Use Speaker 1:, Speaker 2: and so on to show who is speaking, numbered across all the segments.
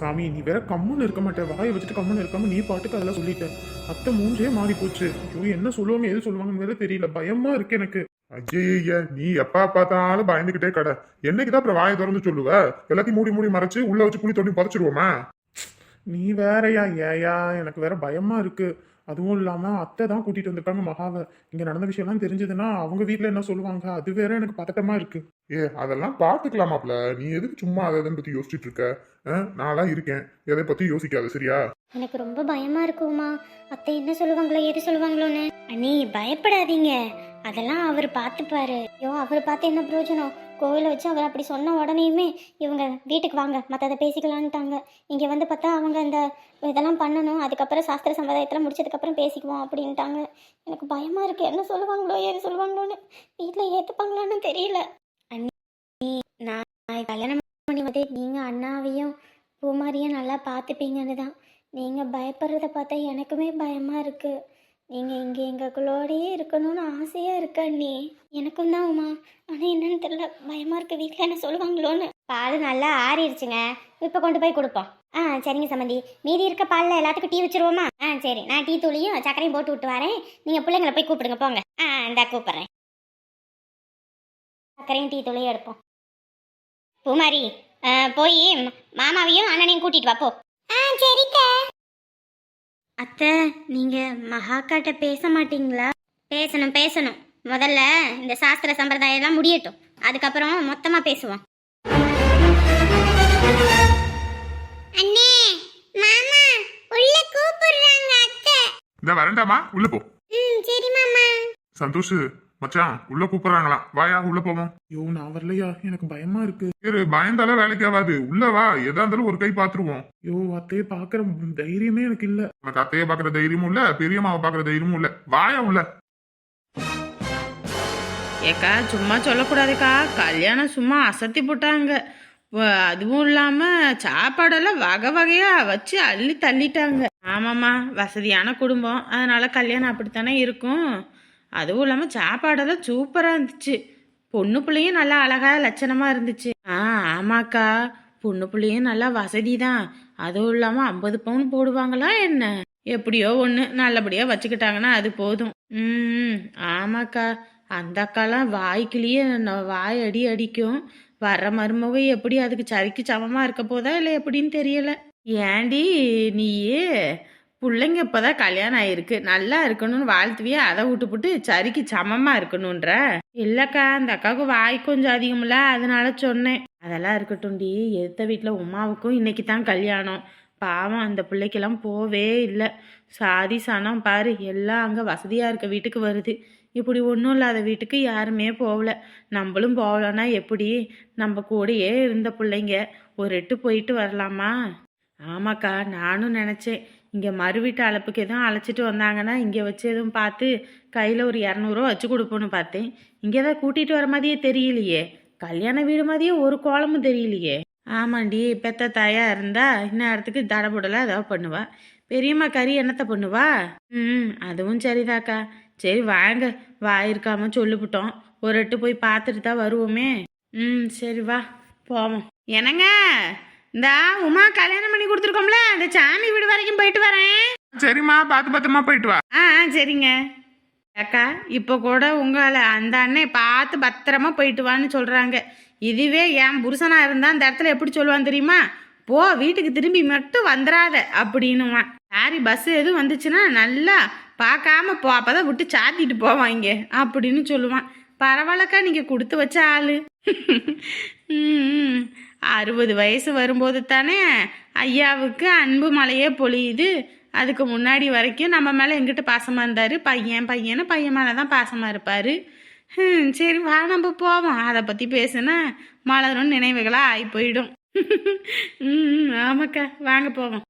Speaker 1: சாமி நீ வேற கம்முன்னு இருக்க மாட்டே. வாயை வச்சுட்டு கம்முன்னு இருக்காம நீ பாட்டுக்கு அதெல்லாம் சொல்லிட்ட. அத்தை மூஞ்சே மாறி போச்சு. ஐயோ என்ன சொல்லுவாங்க எது சொல்லுவாங்கன்னு வேற தெரியல. பயமா இருக்கு எனக்கு. ஐயே நீ எப்ப பார்த்தாலும் பயந்துகிட்டே கடை. என்னைக்குதான் அப்புறம் வாயை திறந்து சொல்லுவ? எல்லாத்தையும் மூடி மூடி மறைச்சு உள்ள வச்சு குழி தோண்டி புதைச்சிருவோமா? நீ வேறயா ஏயா எனக்கு வேற பயமா இருக்கு. அதுவும் இல்லாம அத்தை தான் கூட்டிட்டு வந்திருக்காங்க மகாவை. இங்க நடந்த விஷயம்லாம் தெரிஞ்சதுன்னா அவங்க வீட்ல என்ன சொல்லுவாங்க? அது வேற எனக்கு பதட்டமா இருக்கு. ஏ அதெல்லாம் பாத்துக்கலாமாப்ல? நீ எதுக்கு சும்மா அதை இதை பத்தி யோசிச்சுட்டு இருக்க? அஹ், நான்லாம் இருக்கேன். எதை பத்தி யோசிக்காத சரியா?
Speaker 2: எனக்கு ரொம்ப பயமா இருக்கு உமா. அத்தை என்ன சொல்லுவாங்களோ எது சொல்லுவாங்களோன்னு. அண்ணி பயப்படாதீங்க. அதெல்லாம் அவர் பார்த்துப்பாரு ஐயோ அவர் பார்த்து என்ன பிரயோஜனம்? கோவிலை வச்சு அவர் அப்படி சொன்ன உடனேயுமே இவங்க வீட்டுக்கு வாங்க மற்றதை பேசிக்கலான்ட்டாங்க. இங்கே வந்து பார்த்தா அவங்க இந்த இதெல்லாம் பண்ணணும் அதுக்கப்புறம் சாஸ்திர சம்பிரதாயத்தில் முடிச்சதுக்கப்புறம் பேசிக்குவோம் அப்படின்ட்டாங்க. எனக்கு பயமாக இருக்குது என்ன சொல்லுவாங்களோ ஏது சொல்லுவாங்களோன்னு வீட்டில் ஏற்றுப்பாங்களான்னு தெரியல. அண்ணி நான் கல்யாணம் பண்ணி வந்து நீங்கள் அண்ணாவையும் பூமாரியும் நல்லா பார்த்துப்பீங்கன்னு தான். நீங்கள் பயப்படுறத பார்த்தா எனக்குமே பயமாக இருக்குது நீங்கள் இங்கே எங்களுக்குள்ளோடையே இருக்கணும்னு ஆசையாக இருக்க நீ எனக்கும் தான் உமா. ஆனால் என்னன்னு தெரியல. பயமாக இருக்கு. வீட்டில் என்ன சொல்லுவாங்களோன்னு. பால் நல்லா ஆறிடுச்சுங்க. இப்போ கொண்டு போய் கொடுப்போம். ஆ சரிங்க சம்மந்தி மீதி இருக்க பாலில் எல்லாத்துக்கும் டீ வச்சிருவோமா? ஆ சரி. நான் டீ தூளியும் சக்கரையும் போட்டு விட்டு வரேன். நீங்கள் பிள்ளைங்களை போய் கூப்பிடுங்க. போங்க. ஆ இந்தா கூப்பிட்றேன். சக்கரையும் டீ தூளியும் எடுப்போம். பூமாரி போய் மாமாவையும் அண்ணனையும் கூட்டிட்டு வா போ. ஆ சரிக்கா. அத்தை நீங்க மகாக்காட்ட பேச மாட்டீங்களா? பேசணும் பேசணும். முதல்ல இந்த சாஸ்திர சம்பிரதாயம் எல்லாம் முடியட்டும். அதுக்கப்புறம் மொத்தமா பேசுவோம். அண்ணே மாமா உள்ள கூப்பிடுறாங்க அத்தை.
Speaker 1: இந்த வரண்டாமா உள்ள போ.
Speaker 2: ம் சரி மாமா.
Speaker 1: சந்தோஷ் மச்சான் உள்ள கூப்பிடுறாங்களாம் வாயா உள்ள போவோம். ஐயோ நான் வரலையா? எனக்கு பயமா இருக்கு. சரி பயந்தாலும் வேலைக்கு ஆகாது. உள்ள வா எதா இருந்தாலும் ஒரு கை பாத்துருவோம். ஐயோ அத்தையை பாக்குற தைரியமே எனக்கு இல்ல. உனக்கு அத்தையை பாக்குற தைரியமும் இல்ல பெரியம்மாவை பாக்குற தைரியமும் இல்ல. வாயா உள்ள.
Speaker 3: ஏக்கா சும்மா சொல்லக்கூடாதுக்கா. கல்யாணம் சும்மா அசத்தி போட்டாங்க. அதுவும் இல்லாமல் சாப்பாடெல்லாம் வகை வகையாக வச்சு அள்ளி தள்ளிட்டாங்க. ஆமாம்மா வசதியான குடும்பம். அதனால கல்யாணம் அப்படித்தானே இருக்கும். அதுவும் இல்லாமல் சாப்பாடெல்லாம் சூப்பராக இருந்துச்சு. பொண்ணு பிள்ளையும் நல்லா அழகா லட்சணமாக இருந்துச்சு. ஆ ஆமாக்கா. பொண்ணு பிள்ளையும் நல்லா வசதி தான் அதுவும் இல்லாமல் ஐம்பது பவுன் போடுவாங்களா என்ன? எப்படியோ ஒன்று நல்லபடியாக வச்சுக்கிட்டாங்கன்னா அது போதும். ம் ஆமாக்கா. அந்த அக்காலாம் வாய்க்குள்ளேயே வாய் அடி அடிக்கும். வர்ற மருமக எப்படி அதுக்கு சரிக்கு சமமாக இருக்க போதா இல்லை எப்படின்னு தெரியல. ஏண்டி நீயே பிள்ளைங்க இப்போதான் கல்யாணம் ஆயிருக்கு. நல்லா இருக்கணும்னு வாழ்த்துவியே அதை விட்டுப்புட்டு சரிக்கு சமமாக இருக்கணுன்ற இல்லைக்கா அந்த அக்காவுக்கு வாய் கொஞ்சம் அதிகமில்ல அதனால சொன்னேன். அதெல்லாம் இருக்கட்டும்டி எடுத்த வீட்டில் உமாவுக்கும் இன்னைக்கு தான் கல்யாணம். பாவம் அந்த பிள்ளைக்கெல்லாம் போவே இல்லை. சாதி சனம் பாரு எல்லாம் அங்கே வசதியாக இருக்க வீட்டுக்கு வருது. இப்படி ஒன்றும் இல்லாத வீட்டுக்கு யாருமே போகல நம்மளும் போகலன்னா எப்படி? நம்ம கூடயே இருந்த பிள்ளைங்க ஒரு எட்டு போயிட்டு வரலாமா? ஆமாக்கா நானும் நினச்சேன். இங்கே மறு வீட்டு அழைப்புக்கு எதுவும் அழைச்சிட்டு வந்தாங்கன்னா இங்கே வச்சு எதுவும் பார்த்து கையில் ஒரு இரநூறுவா வச்சு கொடுப்போன்னு பார்த்தேன். இங்கே தான் கூட்டிகிட்டு வர மாதிரியே தெரியலையே. கல்யாண வீடு மாதிரியே ஒரு கோலமும் தெரியலையே. ஆமாண்டி பெத்த தாயா இருந்தா இந்நேரத்துக்கு தடபுடலாக ஏதாவது பண்ணுவா. பெரியம்மா கறி என்னத்தை பண்ணுவா? ம் அதுவும் சரிதாக்கா. சரி வாங்க. வாயிருக்காம சொல்லிவிட்டோம். ஒரு எட்டு போய் பார்த்துட்டு தான் வருவோமே. ம் சரி வா. போவோம். என்னங்க? இந்தா உமா கல்யாணம் பண்ணி கொடுத்துருக்கோம்ல அந்த சாமி வீடு வரைக்கும் போயிட்டு வரேன்.
Speaker 1: சரிம்மா பாத்து பத்திரமா போயிட்டு வா.
Speaker 3: ஆ ஆ, சரிங்க. அக்கா இப்போ கூட உங்களை அந்த அண்ணன் பார்த்து பத்திரமா போயிட்டு வான்னு சொல்கிறாங்க இதுவே என் புருஷனாக இருந்தால் அந்த இடத்துல எப்படி சொல்லுவான் தெரியுமா? போ வீட்டுக்கு திரும்பி மட்டும் வந்துடாத அப்படின்னுவான். சாரி பஸ் எதுவும் வந்துச்சுன்னா நல்லா பார்க்காம போ அப்பதான் விட்டு சாத்திட்டு போவாங்க அப்படின்னு சொல்லுவான். பரவாயில்லக்கா நீங்கள் கொடுத்து வச்ச ஆள். அறுபது வயசு வரும்போது தானே ஐயாவுக்கு அன்பு மழையே பொழியுது. அதுக்கு முன்னாடி வரைக்கும் நம்ம மேலே எங்கிட்ட பாசமாக இருந்தார். பையன் பையனை பையன் மேலே தான் பாசமாக இருப்பார். சரி வா நம்ம போவோம். அதை பற்றி பேசுனா மலரும் நினைவுகளாக ஆகி போயிடும். ம் ஆமாக்கா வாங்க போவோம்.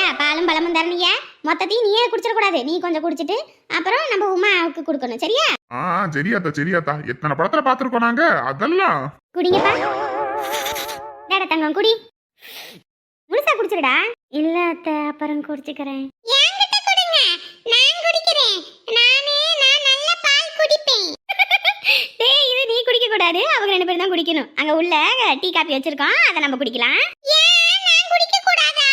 Speaker 2: ஏன் பாலும் பழமும் தரணியா? மொத்தத்தையும் நீயே குடிச்சிடக்கூடாது. நீ கொஞ்சம் குடிச்சிட்டு அப்புறம் நம்ம உமாவுக்கு கொடுக்கணும் சரியா?
Speaker 1: ஆ சரியாத்தா சரியாத்தா எத்தனை படத்துல பாத்துருக்கோம் நாங்க? அதெல்லாம்.
Speaker 2: குடிங்கப்பா. டேடா தங்கம் குடி. முழுசா குடிச்சிருடா. இல்ல அத்தை அப்புறம் குடிச்சுக்கிறேன். என்கிட்ட கொடுங்க. நான் குடிக்கிறேன். நானே நான் நல்ல பால் குடிப்பேன். டேய் இது நீ குடிக்க கூடாது அவங்க ரெண்டு பேரும் தான் குடிக்கணும். அங்க உள்ள டீ காப்பி வச்சிருக்கோம். அதை நம்ம குடிக்கலாம். ஏன்? நான் குடிக்க கூடாதா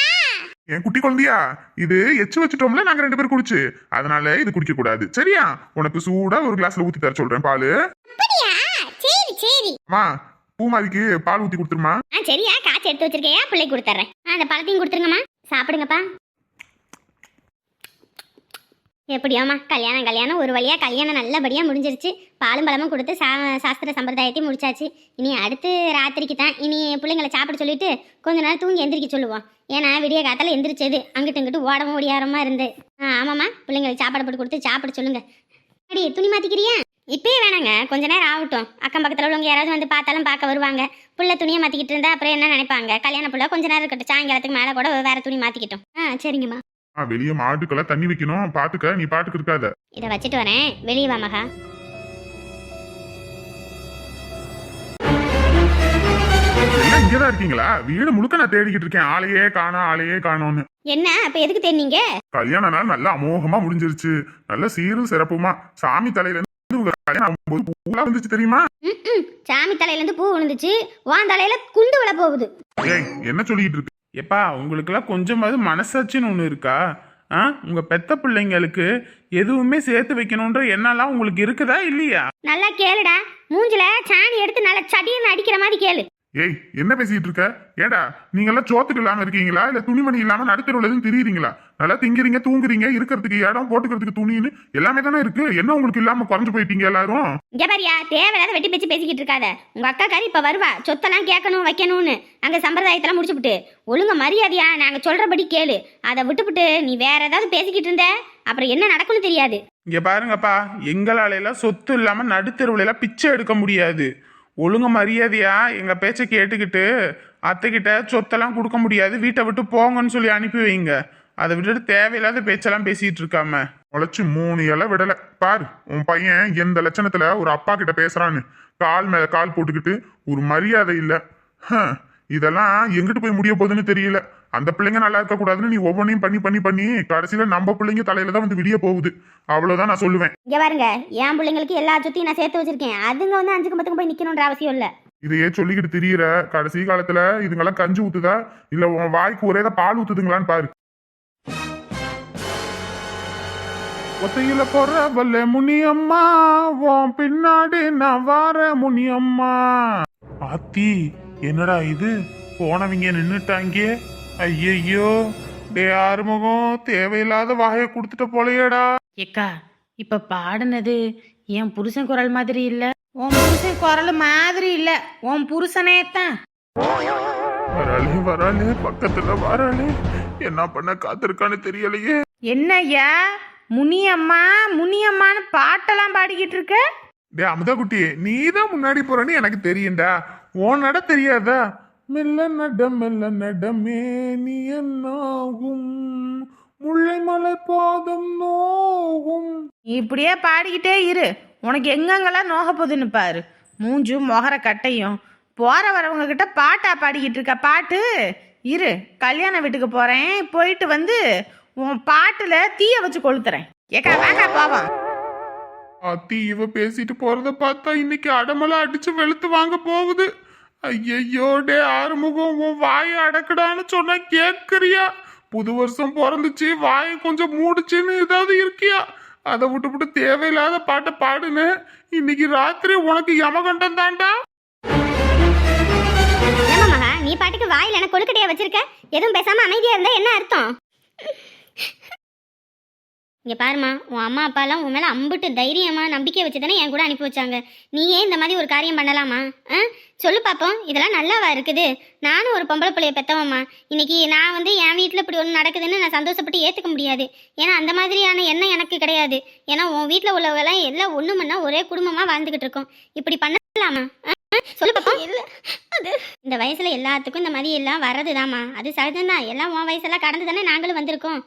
Speaker 1: என் குட்டி குழந்தையா? இது எச்சு வச்சுட்டோம்ல நாங்க ரெண்டு பேரும் குடிச்சு. அதனால இது குடிக்க கூடாது சரியா? உனக்கு சூடா ஒரு கிளாஸ்ல ஊத்தி தர சொல்றேன் பாலு.
Speaker 2: சரி சரி.
Speaker 1: அம்மா பூமாரிக்கு பால் ஊத்தி கொடுத்துருமா?
Speaker 2: சரியா. காய்ச்சி எடுத்து வச்சிருக்கையா பிள்ளை கொடுத்துட்றேன் ஆ அந்த பழத்தையும் கொடுத்துருங்கம்மா. சாப்பிடுங்கப்பா. எப்படியோம்மா கல்யாணம் கல்யாணம். ஒரு வழியாக கல்யாணம் நல்லபடியாக முடிஞ்சிருச்சு. பாலும் பழமும் கொடுத்து சா சாஸ்திர சம்பிரதாயத்தையும் முடிச்சாச்சு. இனி அடுத்து ராத்திரிக்கு தான் இனி பிள்ளைங்களை சாப்பிட சொல்லிட்டு கொஞ்ச நேரம் தூங்கி எந்திரிக்க சொல்லுவோம். ஏன்னா விடிய காத்தால் எந்திரிச்சது. அங்கிட்டு இங்கிட்டு ஓடவும் ஓடியாரமா இருந்து. ஆ ஆமாம்மா. பிள்ளைங்களுக்கு சாப்பாடு போட்டு கொடுத்து சாப்பிட சொல்லுங்க. அடி துணி மாற்றிக்கிறியா இப்பயே வேணாங்க. கொஞ்ச நேரம் ஆகட்டும். அக்கம் பக்கத்தில் உள்ளவங்க யாராவது வந்து பார்த்தாலும் பார்க்க வருவாங்க. புள்ள துணியை மாற்றிக்கிட்டு இருந்தால் அப்புறம் என்ன நினைப்பாங்க? கல்யாண புள்ள கொஞ்ச நேரம் இருக்கட்டும். சாயங்காலத்துக்கு மேலே கூட வேறு துணி மாற்றிக்கிட்டோம் ஆ சரிங்கம்மா.
Speaker 1: வெளியே மாட்டுக்கெல்லாம் தண்ணி வைக்கணும். பாத்துக்க நீ பாட்டுக்கு இருக்காத.
Speaker 2: இதை வச்சுட்டு வரேன். வெளியே வா மகா.
Speaker 1: இங்கதான் இருக்கீங்களா? வீடு முழுக்க நான் தேடிக்கிட்டு இருக்கேன். ஆளையே காணோம் ஆளையே காணோம்னு
Speaker 2: என்ன? அப்போ எதுக்கு தெரிஞ்சீங்க
Speaker 1: கல்யாண நாள் நல்லா அமோகமா முடிஞ்சிருச்சு. நல்ல சீரும் சிறப்புமா. சாமி தலையில இருந்து உங்க கல்யாணம் பூலாம் வந்துச்சு தெரியுமா?
Speaker 2: சாமி தலையிலேருந்து பூ விழுந்துச்சு. வான் தலையில குண்டு விழ போகுது
Speaker 1: ஏய் என்ன சொல்லிட்டு இருக்கு?
Speaker 4: எப்பா உங்களுக்கெல்லாம் கொஞ்சமாவது மனசாட்சின்னு ஒன்று இருக்கா? ஆ? உங்கள் பெத்த பிள்ளைங்களுக்கு எதுவுமே சேர்த்து வைக்கணுன்ற எண்ணெல்லாம் உங்களுக்கு இருக்குதா இல்லையா?
Speaker 2: நல்லா கேளுடா. மூஞ்சில சாணி எடுத்து நல்லா சடியன்னு அடிக்கிற மாதிரி கேளு.
Speaker 1: ஏய் என்ன பேசிட்டு இருக்க? ஏடா நீங்க எல்லாம் சோத்துக்கு இல்லாம இருக்கீங்களா? இல்ல துணிமணி இல்லாம நடுத்தருவுல எதுவும் திரியுறீங்களா? நல்லா திங்கிறீங்க தூங்குறீங்க இருக்கிறதுக்கு இடம் போட்டுக்கிறதுக்கு துணின்னு எல்லாமே தானே இருக்கு. என்ன உங்களுக்கு இல்லாம குறைஞ்சு போயிட்டீங்க எல்லாரும்?
Speaker 2: இங்க பாரியா தேவையில்லாத வெட்டி பேச்சு பேசிக்கிட்டு இருக்காத. உங்க அக்கா காரி இப்ப வருவா. சொத்தெல்லாம் கேட்கணும் வைக்கணும்னு. அங்க சம்பிரதாயத்தெல்லாம் முடிச்சுப்புட்டு. ஒழுங்க மரியாதையா நாங்க சொல்றபடி கேளு. அதை விட்டுப்புட்டு நீ வேற ஏதாவது பேசிக்கிட்டு இருந்த? அப்புறம் என்ன நடக்கும்னு தெரியாது.
Speaker 4: இங்க பாருங்கப்பா எங்களால எல்லாம் சொத்து இல்லாம நடுத்தெருவுல எல்லாம் பிச்சை எடுக்க முடியாது. ஒழுங்கு மரியாதையா? எங்க பேச்சை கேட்டுக்கிட்டு அத்தைக்கிட்ட சொத்தெல்லாம் கொடுக்க முடியாது வீட்டை விட்டு போங்கன்னு சொல்லி அனுப்பி வைங்க. அதை விட்டுட்டு தேவையில்லாத பேச்செல்லாம் பேசிட்டு இருக்காம.
Speaker 1: உழைச்சு மூணு இலை விடல. பாரு உன் பையன் எந்த லட்சணத்துல ஒரு அப்பா கிட்ட பேசுறான்னு. கால் மேல கால் போட்டுக்கிட்டு ஒரு மரியாதை இல்லை. இதெல்லாம் எங்கிட்டு போய் முடிய போகுதுன்னு தெரியல. அந்த பிள்ளைங்க நல்லா இருக்க கூடாதுன்னு நீ ஒவ்வொன்றையும் பண்ணி பண்ணி பண்ணி கடைசியில நம்ம பிள்ளைங்க தலையில தான் வந்து விடிய போகுது. அவ்வளவுதான் நான் சொல்லுவேன்.
Speaker 2: இங்க பாருங்க என் பிள்ளைங்களுக்கு எல்லா சொத்தையும் நான் சேர்த்து வச்சிருக்கேன். அதுங்க வந்து அஞ்சுக்கு பத்துக்கு போய் நிக்கணும்ன்ற அவசியம் இல்ல.
Speaker 1: இதையே சொல்லிக்கிட்டு திரியிற கடைசி காலத்துல இதுங்கெல்லாம் கஞ்சி ஊத்துதா? இல்ல உன் வாய்க்கு ஒரே பால் ஊத்துதுங்களான்னு பாரு.
Speaker 4: ஒத்தையில பொறவல்ல முனியம்மா உன் பின்னாடி நான் வார முனியம்மா. ஆத்தி என்னடா இது? போனவங்க நின்னுட்டாங்க. ஐயையோ. டே ஆறுமுகம் தேவையில்லாத வாயை கொடுத்துட்ட போலையேடா.
Speaker 3: ஏக்கா இப்ப பாடுனது என் புருஷன் குரல் மாதிரி இல்ல. உன் புருஷன் குரல் மாதிரி இல்ல. உன் புருஷனே தான்.
Speaker 1: வராளே வராளே பக்கத்துல வராளே. என்ன பண்ண காத்திருக்கான்னு தெரியலையே.
Speaker 3: என்னய்யா? முனியம்மா முனியம்மான்னு பாட்டெல்லாம் பாடிக்கிட்டு இருக்க?
Speaker 1: டே அமுதா குட்டி நீ தான் முன்னாடி போறன்னு எனக்கு தெரியும்டா. உன் நட தெரியாதா? மெல்ல நட மெல்ல நடமே நீ என்னாகும்? முல்லை மலை பாதம் நோகும்.
Speaker 3: இப்படியே பாடிக்கிட்டே இரு. உனக்கு எங்கெங்கெல்லாம் நோக போகுதுன்னு பாரு. மூஞ்சும் மொகர கட்டையும். போற வரவங்க கிட்ட பாட்டா பாடிக்கிட்டு இருக்க பாட்டு? இரு கல்யாண வீட்டுக்கு போறேன். போயிட்டு வந்து உன் பாட்டுல தீய வச்சு கொளுத்துறேன். ஏக்கா வாக்கா போவோம்.
Speaker 1: அத்தி இவ பேசிட்டு போறத பார்த்தா இன்னைக்கு அடமலை அடிச்சு வெளுத்து வாங்க போகுது. ஐயையோ டே ஆறுமுகம் உன் வாயை அடக்கடான்னு சொன்னா கேட்குறியா புது வருஷம் பிறந்துச்சு வாயை கொஞ்சம் மூடுச்சுன்னு ஏதாவது இருக்கியா? அதை விட்டு விட்டு தேவையில்லாத பாட்டை பாடுன்னு இன்னைக்கு ராத்திரி உனக்கு யமகண்டம் தாண்டா?
Speaker 2: ஏமா மகா நீ பாட்டுக்கு வாயில எனக்கு கொழுக்கட்டையா வச்சிருக்க? எதுவும் பேசாம அமைதியா இருந்தா என்ன அர்த்தம்? இங்க பாருமா உன் அம்மா அப்பாலாம் உன் மேல அம்புட்டு தைரியமா நம்பிக்கை வச்சு தானே என் கூட அனுப்பி வச்சாங்க. நீ ஏன் இந்த மாதிரி ஒரு காரியம் பண்ணலாமா? ஆ? சொல்லு பாப்போம் இதெல்லாம் நல்லாவா இருக்குது? நானும் ஒரு பொம்பளை பிள்ளைய பெத்தவம்மா. இன்னைக்கு நான் வந்து என் வீட்டில் இப்படி ஒன்று நடக்குதுன்னு நான் சந்தோஷப்பட்டு ஏற்றுக்க முடியாது. ஏன்னா அந்த மாதிரியான எண்ணம் எனக்கு கிடையாது. ஏன்னா உன் வீட்டில் உள்ளவங்கெல்லாம் எல்லாம் ஒன்று மண்ணா ஒரே குடும்பமாக வாழ்ந்துக்கிட்டு இருக்கோம். இப்படி பண்ணலாமா? ஆ? சொல்லு பாப்போம். இல்லை அது இந்த வயசுல எல்லாத்துக்கும் இந்த மாதிரி எல்லாம் வர்றதுதாம்மா. அது சகஜம்தான். எல்லாம் உன் வயசெல்லாம் கடந்து தானே நாங்களும் வந்திருக்கோம்?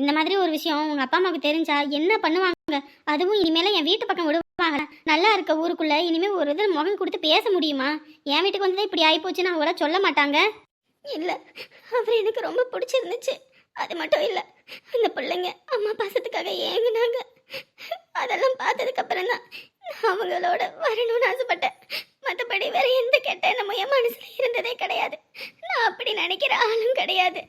Speaker 2: இந்த மாதிரி ஒரு விஷயம் உங்க அப்பா அம்மாவுக்கு தெரிஞ்சா என்ன பண்ணுவாங்க? அதுவும் இனிமேல என் வீட்டு பக்கம் விடுவாங்க. நல்லா இருக்க ஊருக்குள்ள இனிமே ஒரு இதில் முகம் கொடுத்து பேச முடியுமா? என் வீட்டுக்கு வந்ததே இப்படி ஆயிப்போச்சுன்னு அவங்கள சொல்ல மாட்டாங்க? இல்லை. அவர் எனக்கு ரொம்ப பிடிச்சிருந்துச்சு. அது மட்டும் இல்லை. அந்த பிள்ளைங்க அம்மா பாசத்துக்காக ஏங்குனாங்க. அதெல்லாம் பார்த்ததுக்கு அப்புறம் தான் அவங்களோட வரணும்னு ஆசைப்பட்டேன். மற்றபடி வேற எந்த கெட்ட நம்ம என் மனசுல இருந்ததே கிடையாது. நான் அப்படி நினைக்கிற ஆளும் கிடையாது.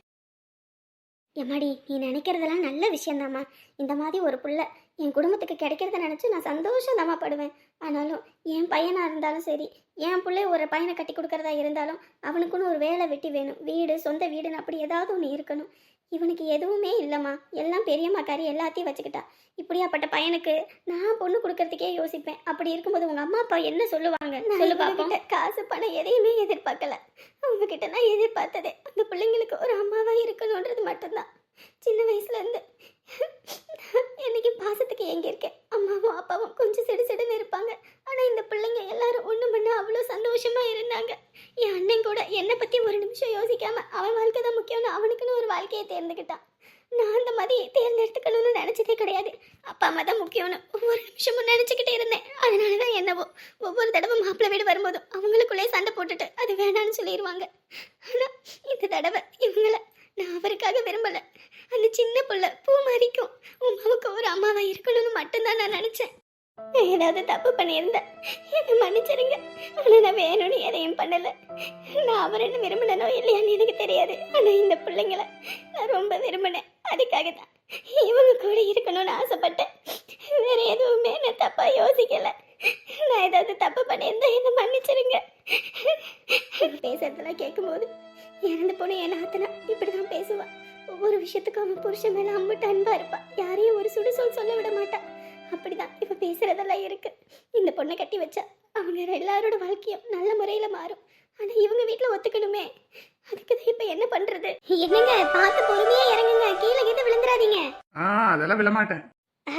Speaker 2: எம்மாடி நீ நினைக்கிறதெல்லாம் நல்ல விஷயந்தாம்மா இந்த மாதிரி ஒரு புள்ள என் குடும்பத்துக்கு கிடைக்கிறத நினச்சி நான் சந்தோஷந்தாம்மா படுவேன். ஆனாலும் என் பையனாக இருந்தாலும் சரி என் பிள்ளை ஒரு பையனை கட்டி கொடுக்கறதா இருந்தாலும் அவனுக்குன்னு ஒரு வேலை வெட்டி வேணும். வீடு சொந்த வீடுன்னு அப்படி ஏதாவது ஒன்று இருக்கணும். இவனுக்கு எதுவுமே இல்லைம்மா. எல்லாம் பெரியம்மாக்காரி எல்லாத்தையும் வச்சுக்கிட்டா. இப்படியாப்பட்ட பையனுக்கு நான் பொண்ணு கொடுக்கறதுக்கே யோசிப்பேன். அப்படி இருக்கும்போது உங்க அம்மா அப்பா என்ன சொல்லுவாங்க? சொல்லு பாப்போம். காசு பணம் எதையுமே எதிர்பார்க்கல. அவங்க கிட்ட நான் எதிர்பார்த்ததே அந்த பிள்ளைங்களுக்கு ஒரு அம்மாவா இருக்கணுன்றது மட்டும்தான். சின்ன வயசுல இருந்து என்னைக்கு பாசத்துக்கு எங்க இருக்கேன் அம்மாவும் அப்பாவும் கொஞ்சம் சிடு சிடுன்னு இருப்பாங்க. ஆனா இந்த பிள்ளைங்க எல்லாரும் ஒண்ணு பண்ண அவ்வளோ சந்தோஷமா இருந்தாங்க. என் அண்ணன் கூட என்னை பத்தி ஒரு நிமிஷம் யோசிக்காம அவன் வாழ்க்கை தான் முக்கியம்னு அவனுக்குன்னு ஒரு வாழ்க்கையை தேர்ந்துக்கிட்டான். நான் அந்த மாதிரி தேர்ந்தெடுத்துக்கணும்னு நினைச்சதே கிடையாது. அப்பா அம்மா தான் முக்கியம்னு ஒவ்வொரு நிமிஷமும் நினச்சிக்கிட்டே இருந்தேன் அதனால தான் என்னவோ ஒவ்வொரு தடவை மாப்பிள்ளை வீடு வரும்போதும் அவங்களுக்குள்ளே சண்டை போட்டுட்டு அது வேணான்னு சொல்லிடுவாங்க ஆனால் இந்த தடவை இவங்கள நான் அவருக்காக விரும்பல அந்த சின்ன புள்ள பூ மறிக்கும் உமாவுக்கு ஒரு அம்மாவா இருக்கணும்னு மட்டும்தான் நான் ஏதாவது தப்பு பண்ணியிருந்தேன். என்னை மன்னிச்சிருங்க. ஆனால் நான் வேணும்னு எதையும் பண்ணலை. நான் அவரை விரும்பினனோ இல்லையான்னு எனக்கு தெரியாது. ஆனால் இந்த பிள்ளைங்கள நான் ரொம்ப விரும்பினேன். அதுக்காக தான் இவங்க கூட இருக்கணும்னு ஆசைப்பட்டேன். வேற எதுவுமே நான் தப்பா யோசிக்கல. நான் ஏதாவது தப்பு பண்ணியிருந்தேன் என்ன மன்னிச்சிருங்க. பேசுறதெல்லாம் கேட்கும்போது இறந்து போன என் ஆத்தனா இப்படிதான் பேசுவாள் ஒவ்வொரு விஷயத்துக்கும் அவன் புருஷன் மேலே அம்பிட்டு அன்பா இருப்பான் யாரையும் ஒரு சுடு சொல் சொல்ல விட மாட்டா. அப்படிதான். இப்ப பேசுறதெல்லாம் இருக்கு. இந்த பொண்ணை கட்டி வச்சா அவங்க எல்லாரோட வாழ்க்கையும் நல்ல முறையில மாறும். ஆனா இவங்க வீட்ல ஒத்துக்கணுமே. அதுக்கு தான் இப்ப என்ன பண்றது? என்னங்க பார்த்து பொறுமையா இறங்குங்க. கீழே கீழே விழுந்துடாதீங்க
Speaker 4: ஆ அதெல்லாம் விழமாட்டேன்.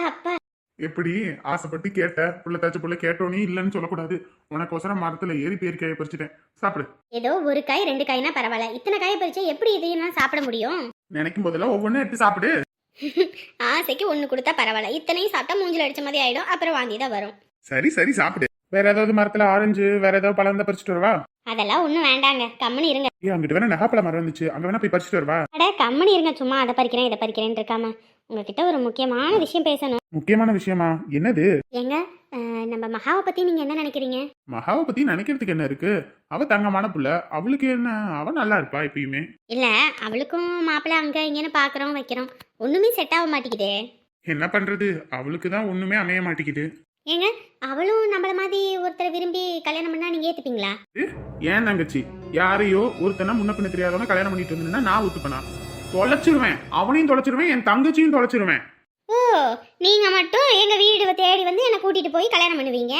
Speaker 2: அப்பா.
Speaker 1: எப்படி? ஆசைப்பட்டு கேட்ட புள்ள தாச்சு புள்ள கேட்டோனே இல்லைன்னு சொல்லக்கூடாது. உனக்கோசரம் மரத்துல ஏறி பேரிக்காயை பறிச்சிட்டேன். சாப்பிடு.
Speaker 2: ஏதோ ஒரு காய் ரெண்டு காய்னா பரவாயில்ல. இத்தனை காயை பறிச்சா எப்படி இதையெல்லாம் சாப்பிட முடியும்?
Speaker 1: நினைக்கும் போதெல்லாம் ஒவ்வொன்றும் எடுத்து சாப்பிடு.
Speaker 2: ஆசைக்கு ஒன்று கொடுத்தா பரவாயில்ல. இத்தனையும் சாப்பிட்டா மூஞ்சில் அடிச்ச மாதிரி ஆயிடும். அப்புறம் வாந்தி தான் வரும்.
Speaker 1: சரி சரி சாப்பிடு. வேற ஏதாவது மரத்துல ஆரஞ்சு வேற ஏதாவது பழம் இருந்தா பறிச்சுட்டு வரவா?
Speaker 2: அதெல்லாம் ஒன்றும் வேண்டாங்க. கம்முன்னு இருங்க.
Speaker 1: ஏ அங்கிட்டு வேணா நகாப்பழம் மரம் இருந்துச்சு அங்க வேணா போய் பறிச்சுட்டு வரவா?
Speaker 2: அட கம்முன்னு இருங்க. சும்மா அதை பறிக்கிறேன் இதை பறிக்கிறேன் இருக்காம. உங்ககிட்ட ஒரு முக்கியமான விஷயம் பேசணும்.
Speaker 1: முக்கியமான விஷயமா? என்னது?
Speaker 2: ஏங்க அஹ், நம்ம மகாவை பத்தி நீங்க என்ன நினைக்கிறீங்க?
Speaker 1: மகாவை பத்தி நினைக்கிறதுக்கு என்ன இருக்கு? அவ தங்கமான புள்ள. அவளுக்கு என்ன? அவ நல்லா இருப்பா எப்பயுமே.
Speaker 2: இல்ல அவளுக்கும் மாப்பிள்ளை அங்க இங்கன்னு பாக்குறோம் வைக்கிறோம். ஒண்ணுமே செட் ஆக மாட்டேங்குதே.
Speaker 1: என்ன பண்றது? அவளுக்கு தான் ஒண்ணுமே அமைய மாட்டேங்குது.
Speaker 2: ஏங்க அவளும் நம்மள மாதிரி ஒருத்தரை விரும்பி கல்யாணம் பண்ணா நீங்க ஏத்துப்பீங்களா?
Speaker 1: ஏன் தங்கச்சி? யாரையோ ஒருத்தனை முன்ன பின்ன தெரியாதவன கல்யாணம் பண்ணிட்டு இருந்தேன்னா நான் ஒத்துப்பனா? தொலைச்சிருவேன். அவனையும் தொலைச்சிருவேன் என் தங்கச்சியும் தொலைச்சிருவேன்.
Speaker 2: ஓ நீங்க மட்டும் எங்க வீடு தேடி வந்து என்ன கூட்டிட்டு போய் கல்யாணம் பண்ணுவீங்க?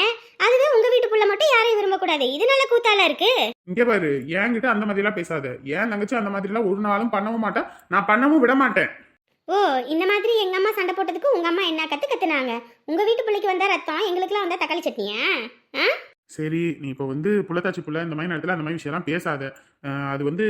Speaker 2: அதுவே உங்க வீட்டு புள்ள மட்டும் யாரையும் விரும்பக்கூடாது. இது நல்ல கூத்தால இருக்கு?
Speaker 1: இங்க பாரு என்கிட்ட அந்த மாதிரி எல்லாம் பேசாத. ஏன் தங்கச்சி அந்த மாதிரி எல்லாம் ஒரு நாளும் பண்ணவும் மாட்டேன் நான் பண்ணவும் விட மாட்டேன்.
Speaker 2: ஓ இந்த மாதிரி எங்க அம்மா சண்டை போட்டதுக்கு உங்க அம்மா என்ன கத்து கத்துனாங்க? உங்க வீட்டு பிள்ளைக்கு வந்தா ரத்தம் எங்களுக்குலாம் வந்தா தக்காளி சட்னியா? ஆ?
Speaker 1: சரி நீ இப்போ வந்து புள்ளத்தாச்சி புள்ள இந்த மாதிரி நேரத்தில் அந்த மாதிரி விஷயம்லாம் பேசாத. அது வந்து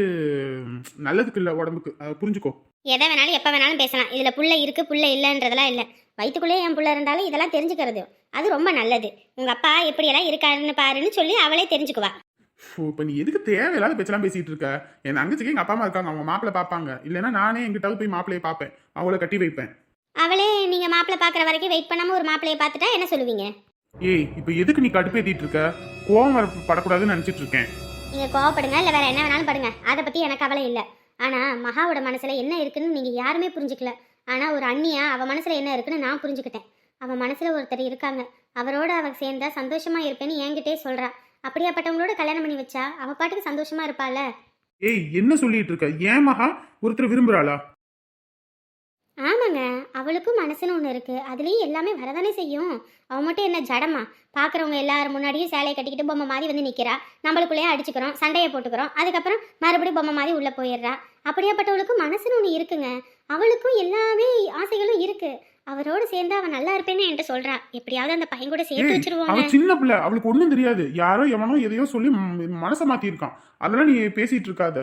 Speaker 1: நல்லதுக்கு இல்லை உடம்புக்கு. புரிஞ்சுக்கோ.
Speaker 2: எதை வேணாலும் எப்போ வேணாலும் பேசலாம். இதுல புள்ள இருக்கு புள்ள இல்லைன்றதெல்லாம் இல்லை. வயிற்றுக்குள்ளே என் புள்ள இருந்தாலும் இதெல்லாம் தெரிஞ்சுக்கிறது. அது ரொம்ப நல்லது. உங்க அப்பா எப்படியெல்லாம் இருக்காருன்னு பாருன்னு சொல்லி அவளே தெரிஞ்சுக்குவா.
Speaker 1: இப்போ நீ எதுக்கு தேவையில்லாத பேச்செல்லாம் பேசிட்டு இருக்க? என் தங்கச்சிக்கு எங்கள் அப்பா அம்மா இருக்காங்க. அவங்க மாப்பிள்ளை பார்ப்பாங்க இல்லைன்னா நானே எங்கிட்டாவது போய் மாப்பிள்ளையை பார்ப்பேன். அவளை கட்டி வைப்பேன்.
Speaker 2: அவளே நீங்க மாப்பிள்ளை பார்க்குற வரைக்கும் வெயிட் பண்ணாம ஒரு மாப்பிள்ளையை பார்த்துட்டா என்ன சொல்லுவீங்க?
Speaker 1: ஏய் இப்போ எதுக்கு நீ கடுப்பேத்திட்டு இருக்க? கோவம் வர படக்கூடாதுன்னு நினச்சிட்டு இருக்கேன்.
Speaker 2: நீங்க கோவப்படுங்க இல்லை வேற என்ன வேணாலும் படுங்க. அதை பத்தி எனக்கு கவலை இல்லை. ஆனா மகாவோட மனசுல என்ன இருக்குன்னு நீங்க யாருமே புரிஞ்சுக்கல. ஆனா ஒரு அண்ணியா அவ மனசுல என்ன இருக்குன்னு நான் புரிஞ்சுக்கிட்டேன். அவ மனசுல ஒருத்தர் இருக்காங்க. அவரோட அவ சேர்ந்தா சந்தோஷமா இருப்பேன்னு என்கிட்டே சொல்றா. அப்படியாப்பட்டவங்களோட கல்யாணம் பண்ணி வச்சா அவ பாட்டுக்கு சந்தோஷமா இருப்பாள்ல
Speaker 1: ஏய் என்ன சொல்லிட்டு இருக்க? ஏன் மகா? ஒருத்தர் விரும்புறாளா?
Speaker 2: ஆமாங்க அவளுக்கும் மனசுன்னு ஒன்று இருக்கு. அதுலேயும் எல்லாமே வரதானே செய்யும். அவ மட்டும் என்ன ஜடமா? பார்க்குறவங்க எல்லாரும் முன்னாடியும் சேலையை கட்டிக்கிட்டு பொம்மை மாதிரி வந்து நிற்கிறா நம்மளுக்குள்ளேயே அடிச்சுக்கிறோம் சண்டையை போட்டுக்கிறோம். அதுக்கப்புறம் மறுபடியும் பொம்மை மாதிரி உள்ளே போயிடுறா. அப்படியாப்பட்டவளுக்கும் மனசுன்னு ஒன்று இருக்குங்க. அவளுக்கும் எல்லாமே ஆசைகளும் இருக்கு. அவரோட சேர்ந்து அவன் நல்லா இருப்பேன்னு என்கிட்ட சொல்றா. எப்படியாவது அந்த பையன் கூட சேர்த்து வச்சிருவாங்க.
Speaker 1: அவ சின்ன பிள்ளை. அவளுக்கு ஒண்ணும் தெரியாது. யாரோ எவனோ எதையோ சொல்லி மனசை மாத்திருக்கான் அதெல்லாம் நீ பேசிட்டு இருக்காத.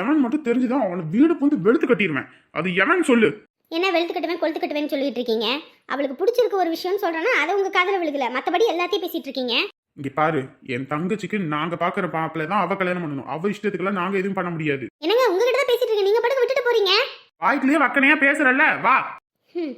Speaker 1: எவன் மட்டும் தெரிஞ்சுதான் அவனை வீடு புந்து வெளுத்து கட்டிடுவேன் அது எவன் சொல்லு.
Speaker 2: என்ன வெளுத்து கட்டுவேன் கொளுத்து கட்டுவேன்னு சொல்லிட்டு இருக்கீங்க அவளுக்கு பிடிச்சிருக்க ஒரு விஷயம் சொல்றேன்னா அதை உங்க காதுல விழுகல. மற்றபடி எல்லாத்தையும் பேசிட்டு இருக்கீங்க.
Speaker 1: இங்க பாரு என் தங்கச்சிக்கு நாங்க பாக்குற மாப்பிள்ளை தான் அவ கல்யாணம் பண்ணணும். அவ இஷ்டத்துக்குலாம் நாங்க எதுவும் பண்ண முடியாது.
Speaker 2: என்னங்க உங்ககிட்ட தான் பேசிட்டு இருக்கீங்க? நீங்க பாட்டுக்கு விட்டுட்டு போறீங்க?
Speaker 1: வாய்க்குலயே வக்கனையா பேசுறல்ல வா.
Speaker 2: ம்